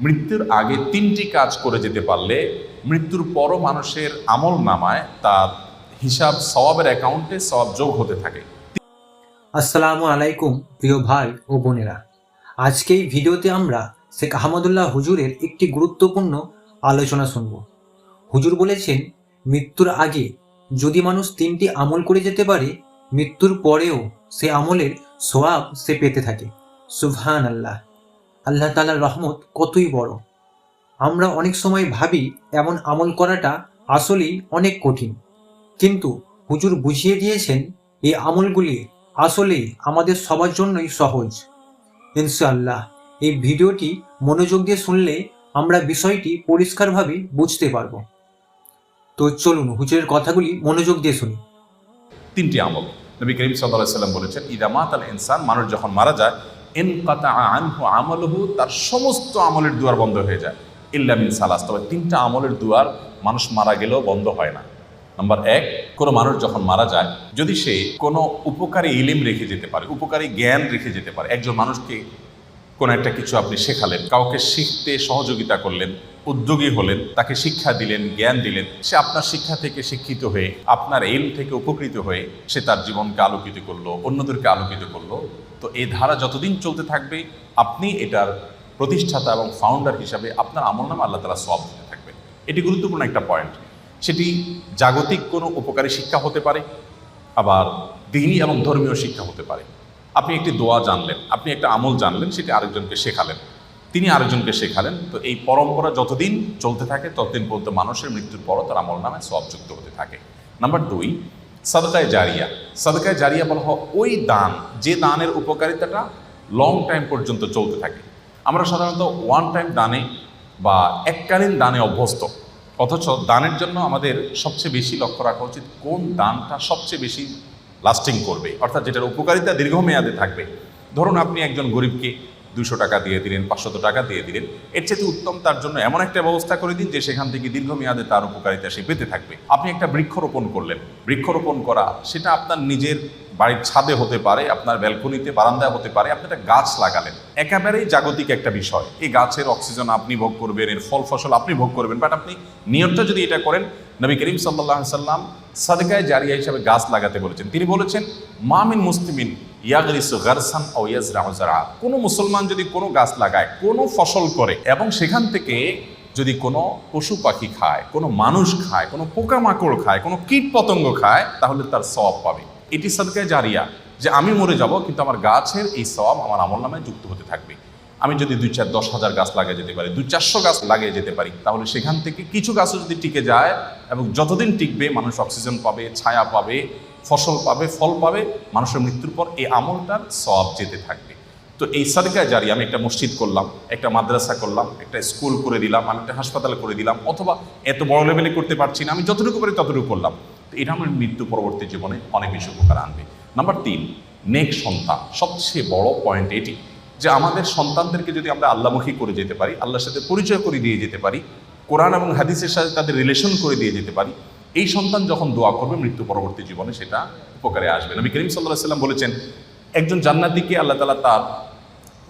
মৃত্যুর আগে তিনটি কাজ করে যেতে পারলে মৃত্যুর পরও মানুষের আমল নামায় তার হিসাব সওয়াবের অ্যাকাউন্টে সওয়াব যোগ হতে থাকে। আসসালামু আলাইকুম, প্রিয় ভাই ও বোনেরা। আজকে এই ভিডিওতে আমরা শেখ আহমদুল্লাহ হুজুরের একটি গুরুত্বপূর্ণ আলোচনা শুনব। হুজুর বলেছেন, মৃত্যুর আগে যদি মানুষ তিনটি আমল করে যেতে পারে, মৃত্যুর পরেও সে আমলের সোয়াব সে পেতে থাকে। সুবহান আল্লাহ আল্লাহ তালার রহমত কতই বড়। আমরা অনেক সময় ভাবি, এমন আমল করাটা আসলেই অনেক কঠিন। কিন্তু হুজুর বুঝিয়ে দিয়েছেন, এই আমলগুলি আসলেই আমাদের সবার জন্যই সহজ। ইনশাআল্লাহ, এই ভিডিওটি মনোযোগ দিয়ে শুনলে আমরা বিষয়টি পরিষ্কারভাবে বুঝতে পারব। তো চলুন হুজুরের কথাগুলি মনোযোগ দিয়ে শুনি। তিনটি আমল। নবী করিম সাল্লাহ সাল্লাম বলেছেন ইদামাত আল ইনসান, মানুষ যখন মারা যায় এন আনহু আমলহু, তার সমস্ত আমলের দুয়ার বন্ধ হয়ে যায়। ইল্লা মিন সালাস, তবে তিনটা আমলের দুয়ার মানুষ মারা গেলেও বন্ধ হয় না। নাম্বার এক, কোনো মানুষ যখন মারা যায়, যদি সে কোনো উপকারী ইলিম রেখে যেতে পারে, উপকারী জ্ঞান রেখে যেতে পারে, একজন মানুষকে কোনো একটা কিছু আপনি শেখালেন, কাউকে শিখতে সহযোগিতা করলেন, উদ্যোগী হলেন, তাকে শিক্ষা দিলেন, জ্ঞান দিলেন, সে আপনার শিক্ষা থেকে শিক্ষিত হয়ে, আপনার এল থেকে উপকৃত হয়ে, সে তার জীবনকে আলোকিত করল, অন্যদেরকে আলোকিত করল তো এই ধারা যতদিন চলতে থাকবে, আপনি এটার প্রতিষ্ঠাতা এবং ফাউন্ডার হিসাবে আপনার আমল নামে আল্লাহ তালা সব দিতে থাকবেন এটি গুরুত্বপূর্ণ একটা পয়েন্ট সেটি জাগতিক কোনো উপকারী শিক্ষা হতে পারে, আবার দিনী এবং ধর্মীয় শিক্ষা হতে পারে। আপনি একটি দোয়া জানলেন, আপনি একটা আমল জানলেন, সেটি আরেকজনকে শেখালেন। তিনি আরেকজনকে শেখালেন, তো এই পরম্পরা যতদিন চলতে থাকে, ততদিন পর্যন্ত মানুষের মৃত্যুর পরও তার আমল নামে সব যুক্ত হতে থাকে। নাম্বার দুই সদকায় জারিয়া। সদকায় জারিয়া বলা হয় ওই দান, যে দানের উপকারিতাটা লং টাইম পর্যন্ত চলতে থাকে। আমরা সাধারণত ওয়ান টাইম দানে বা এককালীন দানে অভ্যস্ত। অথচ দানের জন্য আমাদের সবচেয়ে বেশি লক্ষ্য রাখা উচিত কোন দানটা সবচেয়ে বেশি লাস্টিং করবে। অর্থাৎ যেটার উপকারিতা দীর্ঘমেয়াদে থাকবে। ধরুন আপনি একজন গরিবকে দুশো টাকা দিয়ে দিলেন, পাঁচশত টাকা দিয়ে দিলেন। এর চেয়ে উত্তম তার জন্য এমন একটা ব্যবস্থা করে দিন যে সেখান থেকে দীর্ঘমেয়াদে তার উপকারিতা সে পেতে থাকবে। আপনি একটা বৃক্ষরোপণ করলেন। বৃক্ষরোপণ করা, সেটা আপনার নিজের বাড়ির ছাদে হতে পারে, আপনার ব্যালকনিতে, বারান্দায় হতে পারে, আপনি একটা গাছ লাগালেন। একেবারেই জাগতিক একটা বিষয়। এই গাছের অক্সিজেন আপনি ভোগ করবেন, এর ফল ফসল আপনি ভোগ করবেন বাট আপনি নিয়তটা যদি এটা করেন, নবী করিম সাল্লাহ সাল্লাম সাদকায় জারিয়া হিসাবে গাছ লাগাতে বলেছেন। তিনি বলেছেন মামিন মুসলিমিন ইয়াগরিস গারসান ও ইয়াজরা কোনো মুসলমান যদি কোনো গাছ লাগায়, কোনো ফসল করে, এবং সেখান থেকে যদি কোনো পশু পাখি খায়, কোনো মানুষ খায়, কোনো পোকামাকড় খায়, কোনো কীট পতঙ্গ খায়, তাহলে তার সব পাবে। এটি সাদকায় জারিয়া যে আমি মরে যাব, কিন্তু আমার গাছের এই সব আমার আমল নামে যুক্ত হতে থাকবে। আমি যদি দুই চার দশ হাজার গাছ লাগিয়ে যেতে পারি, দুই চারশো গাছ লাগিয়ে যেতে পারি, তাহলে সেখান থেকে কিছু গাছও যদি টিকে যায়, এবং যতদিন টিকবে, মানুষ অক্সিজেন পাবে, ছায়া পাবে ফসল পাবে, ফল পাবে, মানুষের মৃত্যুর পর এই আমলটার সব যেতে থাকবে। তো এই সাদকায় জারি, আমি একটা মসজিদ করলাম, একটা মাদ্রাসা করলাম, একটা স্কুল করে দিলাম, আমি একটা হাসপাতাল করে দিলাম, অথবা এত বড় লেভেলে করতে পারছি না, আমি যতটুকু পারি ততটুকু করলাম। তো এটা আমার মৃত্যু পরবর্তী জীবনে অনেক বেশি উপকার আনবে। নাম্বার তিন, নেক সন্তান, সবচেয়ে বড় পয়েন্ট এটি, যে আমাদের সন্তানদেরকে যদি আমরা আল্লামুখী করে যেতে পারি, আল্লাহর সাথে পরিচয় করে দিয়ে যেতে পারি, কোরআন এবং হাদিসের সাথে তাদের রিলেশন করে দিয়ে যেতে পারি এই সন্তান যখন দোয়া করবে, মৃত্যু পরবর্তী জীবনে সেটা উপকারে আসবে। নবী করিম সাল্লাহ সাল্লাম বলেছেন, একজন জান্নাতিকে আল্লাহ তালা তার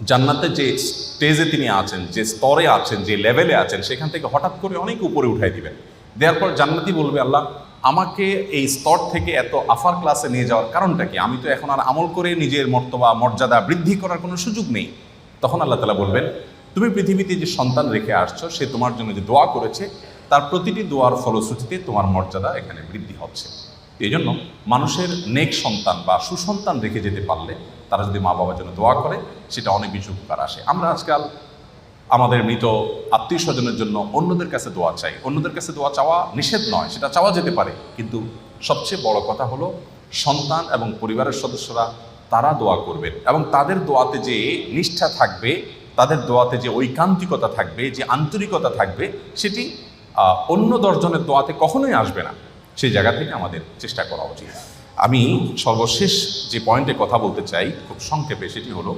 জান্নাতে যে স্টেজে তিনি আছেন, যে স্তরে আছেন, যে লেভেলে আছেন, সেখান থেকে হঠাৎ করে অনেক উপরে উঠাই দিবেন। দেওয়ার পর জান্নাতি বলবে, আল্লাহ, আমাকে এই স্তর থেকে এত আফার ক্লাসে নিয়ে যাওয়ার কারণটা কি? আমি তো এখন আর আমল করে নিজের মর্তবা, মর্যাদা বৃদ্ধি করার কোনো সুযোগ নেই। তখন আল্লাহ তালা বলবেন, তুমি পৃথিবীতে যে সন্তান রেখে আসছো, সে তোমার জন্য যে দোয়া করেছে তার প্রতিটি দোয়ার ফলশ্রুতিতে তোমার মর্যাদা এখানে বৃদ্ধি হচ্ছে। এই জন্য মানুষের নেক সন্তান বা সুসন্তান রেখে যেতে পারলে তারা যদি মা বাবার জন্য দোয়া করে, সেটা অনেক বেশি উপকার আসে। আমরা আজকাল আমাদের মৃত আত্মীয় স্বজনের জন্য অন্যদের কাছে দোয়া চাই। অন্যদের কাছে দোয়া চাওয়া নিষেধ নয়, সেটা চাওয়া যেতে পারে। কিন্তু সবচেয়ে বড় কথা হলো, সন্তান এবং পরিবারের সদস্যরা তারা দোয়া করবেন এবং তাদের দোয়াতে যে নিষ্ঠা থাকবে, তাদের দোয়াতে যে ঐকান্তিকতা থাকবে, যে আন্তরিকতা থাকবে, সেটি অন্য দশজনের দোয়াতে কখনোই আসবে না। সেই জায়গা থেকে আমাদের চেষ্টা করা উচিত। আমি সর্বশেষ যে পয়েন্টে কথা বলতে চাই, খুব সংক্ষেপে, সেটি হলো,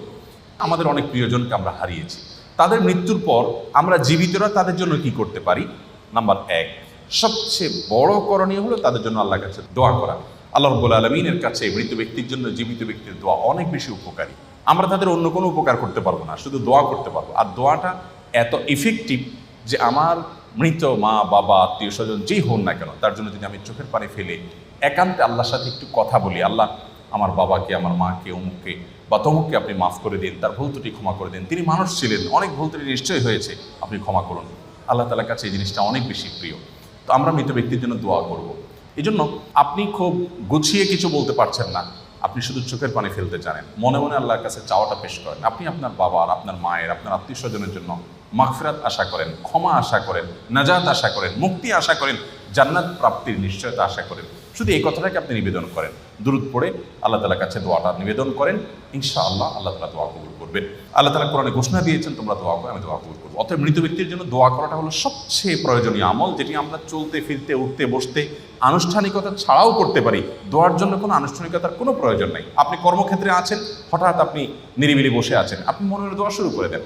আমাদের অনেক প্রিয়জনকে আমরা হারিয়েছি। তাদের মৃত্যুর পর আমরা জীবিতরা তাদের জন্য কি করতে পারি? নাম্বার এক, সবচেয়ে বড় করণীয় হলো তাদের জন্য আল্লাহর কাছে দোয়া করা। আল্লাহ রব্বুল আলমিনের কাছে মৃত ব্যক্তির জন্য, জীবিত ব্যক্তির দোয়া অনেক বেশি উপকারী। আমরা তাদের অন্য কোনো উপকার করতে পারব না, শুধু দোয়া করতে পারব। আর দোয়াটা এত ইফেক্টিভ যে আমার মৃত মা, বাবা, আত্মীয় স্বজন, যেই হন না কেন, তার জন্য যদি আমি চোখের পানি ফেলে একান্তে আল্লাহর সাথে একটু কথা বলি, আল্লাহ আমার বাবাকে, আমার মাকে, অমুককে বা তমুককে আপনি মাফ করে দিন, তার ভুল ত্রুটি ক্ষমা করে দিন, তিনি মানুষ ছিলেন, অনেক ভুল ত্রুটি নিশ্চয়ই হয়েছে, আপনি ক্ষমা করুন। আল্লাহ তালার কাছে এই জিনিসটা অনেক বেশি প্রিয়। তো আমরা মৃত ব্যক্তির জন্য দোয়া করব। এই জন্য আপনি খুব গুছিয়ে কিছু বলতে পারছেন না। আপনি শুধু চোখের পানি ফেলতে জানেন। মনে মনে আল্লাহর কাছে চাওয়াটা পেশ করেন। আপনি আপনার বাবার, আপনার মায়ের, আপনার আত্মীয় স্বজনের জন্য মাগফিরাত আশা করেন, ক্ষমা আশা করেন, নাজাত আশা করেন, মুক্তি আশা করেন। জান্নাত প্রাপ্তির নিশ্চয়তা আশা করেন। শুধু এই কথাটাকে আপনি নিবেদন করেন। দূরত পড়ে আল্লাহ তালার কাছে দোয়াটা নিবেদন করেন। ইনশা আল্লাহ আল্লাহ তালা দোয়া কবুল করবেন। আল্লাহ তালা কোরআনে ঘোষণা দিয়েছেন, তোমরা দোয়া করো, আমি দোয়া কবুল করব। অতএব মৃত ব্যক্তির জন্য দোয়া করাটা হলো সবচেয়ে প্রয়োজনীয় আমল, যেটি আমরা চলতে, ফিরতে, উঠতে, বসতে, আনুষ্ঠানিকতা ছাড়াও করতে পারি। দোয়ার জন্য কোনো আনুষ্ঠানিকতার কোনো প্রয়োজন নেই। আপনি কর্মক্ষেত্রে আছেন, হঠাৎ আপনি নিরিবিলি বসে আছেন। আপনি মনের দোয়া শুরু করে দেন।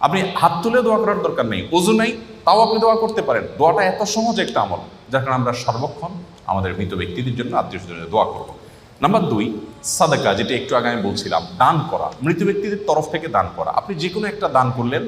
আপনি হাত তুলে দোয়া করার দরকার নেই, অজু নেই তাও আপনি দোয়া করতে পারেন। দোয়াটা এত সহজ একটা আমল, যার কারণে আমরা সর্বক্ষণ আমাদের মৃত ব্যক্তিদের জন্য, আত্মীয় স্বজনের দোয়া করব। নাম্বার দুই, সাদাকা, যেটা একটু আগে আমি বলছিলাম, দান করা। মৃত ব্যক্তিদের তরফ থেকে দান করা। আপনি যে কোনো একটা দান করলেন,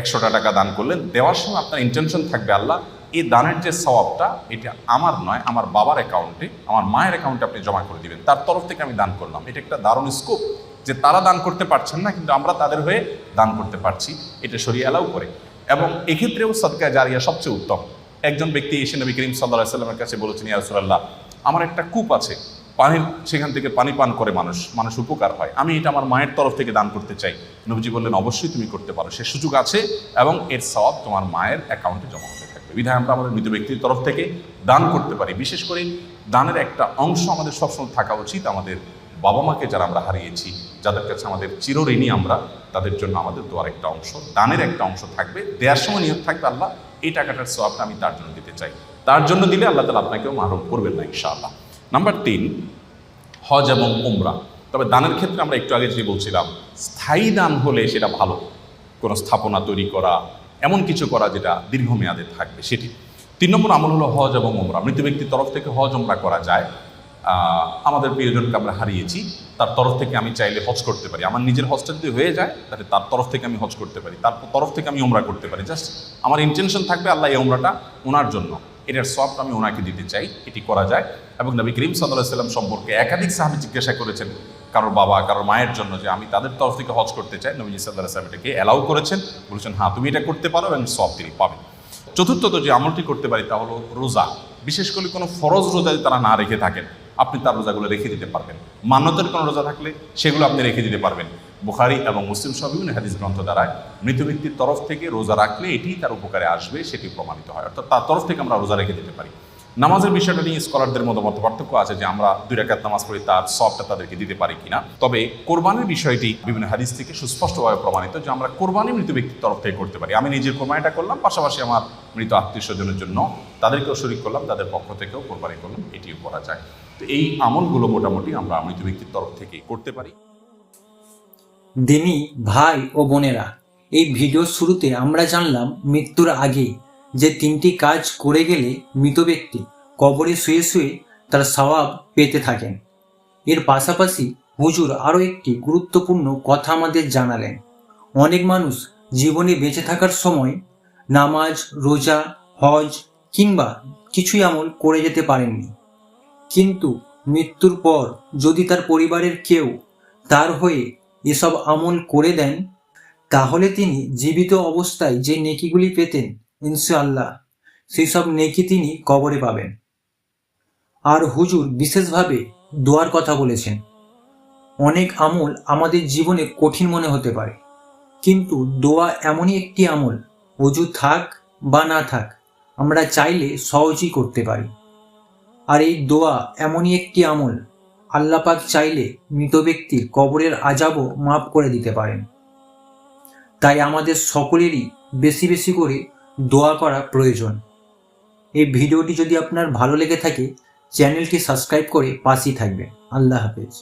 একশোটা টাকা দান করলেন, দেওয়ার সময় আপনার ইন্টেনশন থাকবে আল্লাহ, এই দানের যে সওয়াবটা, এটা আমার নয়, আমার বাবার অ্যাকাউন্টে আমার মায়ের অ্যাকাউন্টে আপনি জমা করে দিবেন। তার তরফ থেকে আমি দান করলাম। এটা একটা দারুণ স্কোপ যে তারা দান করতে পারছেন না, কিন্তু আমরা তাদের হয়ে দান করতে পারছি। এটা সরিয়ে অ্যালাউ করে। এবং এক্ষেত্রেও সদকা জারিয়া সবচেয়ে উত্তম। একজন ব্যক্তি এসে নবী করিম সাল্লাহ সাল্লামের কাছে বলেছেন ইয়ারসুল্লাহ আমার একটা কূপ আছে। পানির, সেখান থেকে পানি পান করে মানুষ মানুষ উপকার হয়। আমি এটা আমার মায়ের তরফ থেকে দান করতে চাই। নবীজি বললেন, অবশ্যই তুমি করতে পারো। সে সুযোগ আছে এবং এর সব তোমার মায়ের অ্যাকাউন্টে জমা হতে থাকবে। বিধায় আমরা আমাদের মৃত ব্যক্তির তরফ থেকে দান করতে পারি। বিশেষ করে দানের একটা অংশ আমাদের সবসময় থাকা উচিত আমাদের বাবা মাকে যারা আমরা হারিয়েছি, যাদের কাছে আমাদের চিরঋণী আমরা, তাদের জন্য আমাদের দোয়ার একটা অংশ, দানের একটা অংশ থাকবে দেওয়ার সময় নিয়োগ থাকবে আল্লাহ, এই টাকাটার সবটা আমি তার জন্য দিতে চাই। তার জন্য দিলে আল্লাহ তালা আপনাকেও মারণ করবেন না ইনশাআল্লাহ। নাম্বার তিন, হজ এবং উমরা। তবে দানের ক্ষেত্রে আমরা একটু আগে যে বলছিলাম, স্থায়ী দান হলে সেটা ভালো। কোনো স্থাপনা তৈরি করা, এমন কিছু করা যেটা দীর্ঘমেয়াদে থাকবে, সেটি। তিন নম্বর আমল হলো হজ এবং উমরা। মৃত ব্যক্তির তরফ থেকে হজ, উমরা করা যায়। আমাদের প্রিয়জনকে আমরা হারিয়েছি, তার তরফ থেকে আমি চাইলে হজ করতে পারি। আমার নিজের হজটা যদি হয়ে যায়, তাহলে তার তরফ থেকে আমি হজ করতে পারি। তার তরফ থেকে আমি ওমরা করতে পারি। জাস্ট আমার ইন্টেনশন থাকবে আল্লাহ এই উমরাটা ওনার জন্য। এটার সফট আমি ওনাকে দিতে চাই, এটি করা যায়। এবং নবী করিম সাল্লাহ সাল্লাম সম্পর্কে একাধিক সাহাবি জিজ্ঞাসা করেছেন কারোর বাবা, কারোর মায়ের জন্য যে আমি তাদের তরফ থেকে হজ করতে চাই। নবী সাল্লাহ সাল্লাম এটাকে অ্যালাউ করেছেন। বলেছেন হ্যাঁ তুমি এটা করতে পারো এবং সব তিনি পাবেন। চতুর্থত যে আমলটি করতে পারি তা হলো রোজা। বিশেষ করে কোনো ফরজ রোজা যদি তারা না রেখে থাকেন আপনি তার রোজাগুলো রেখে দিতে পারবেন। মান্যতের কোনো রোজা থাকলে সেগুলো আপনি রেখে দিতে পারবেন। বুখারি এবং মুসলিম সহ বিভিন্ন হাদিস গ্রন্থ দ্বারায় মৃত ব্যক্তির তরফ থেকে রোজা রাখলে এটি তার উপকারে আসবে, সেটি প্রমাণিত হয়। অর্থাৎ তার তরফ থেকে আমরা রোজা রেখে দিতে পারি। নামাজের বিষয়টা নিয়ে স্কলারদের মধ্যে মত পার্থক্য আছে যে আমরা দুই রাকাত নামাজ পড়ি তার সবটা তাদেরকে দিতে পারি কিনা। তবে কোরবানির বিষয়টি বিভিন্ন হাদিস থেকে সুস্পষ্টভাবে প্রমাণিত যে আমরা কোরবানি মৃত ব্যক্তির তরফ থেকে করতে পারি। আমি নিজের কোরবানিটা করলাম, পাশাপাশি আমার মৃত আত্মীয় স্বজনের জন্য তাদেরকেও শরিক করলাম, তাদের পক্ষ থেকেও কোরবানি করলাম, এটিও করা যায়। এই আমলগুলো মোটামুটি আমরা মৃত ব্যক্তির তরফ থেকে করতে পারি। দিনী, ভাই ও বোনেরা, এই ভিডিও শুরুতে আমরা জানলাম মৃত্যুর আগে যে তিনটি কাজ করে গেলে মৃত ব্যক্তি কবরে শুয়ে শুয়ে তার সওয়াব পেতে থাকেন। এর পাশাপাশি হুজুর আরও একটি গুরুত্বপূর্ণ কথা আমাদের জানালেন। অনেক মানুষ জীবনে বেঁচে থাকার সময় নামাজ, রোজা, হজ কিংবা কিছুই আমল করে যেতে পারেননি। কিন্তু মৃত্যুর পর যদি তার পরিবারের কেউ তার হয়ে এসব আমল করে দেন, তাহলে তিনি জীবিত অবস্থায় যে নেকিগুলি পেতেন, ইনশাআল্লাহ সেই সব নেকি তিনি কবরে পাবেন। আর হুজুর বিশেষভাবে দোয়ার কথা বলেছেন, অনেক আমল আমাদের জীবনে কঠিন মনে হতে পারে, কিন্তু দোয়া এমনই একটি আমল অজু থাক বা না থাক, আমরা চাইলে সহজেই করতে পারি। আর এই দোয়া এমনই একটি আমল। আল্লাপাক চাইলে মৃত ব্যক্তির কবরের আজাবও মাফ করে দিতে পারেন। তাই আমাদের সকলেরই বেশি বেশি করে দোয়া করা প্রয়োজন। এই ভিডিওটি যদি আপনার ভালো লেগে থাকে, চ্যানেলটি সাবস্ক্রাইব করে পাশেই থাকবেন। আল্লাহ হাফেজ।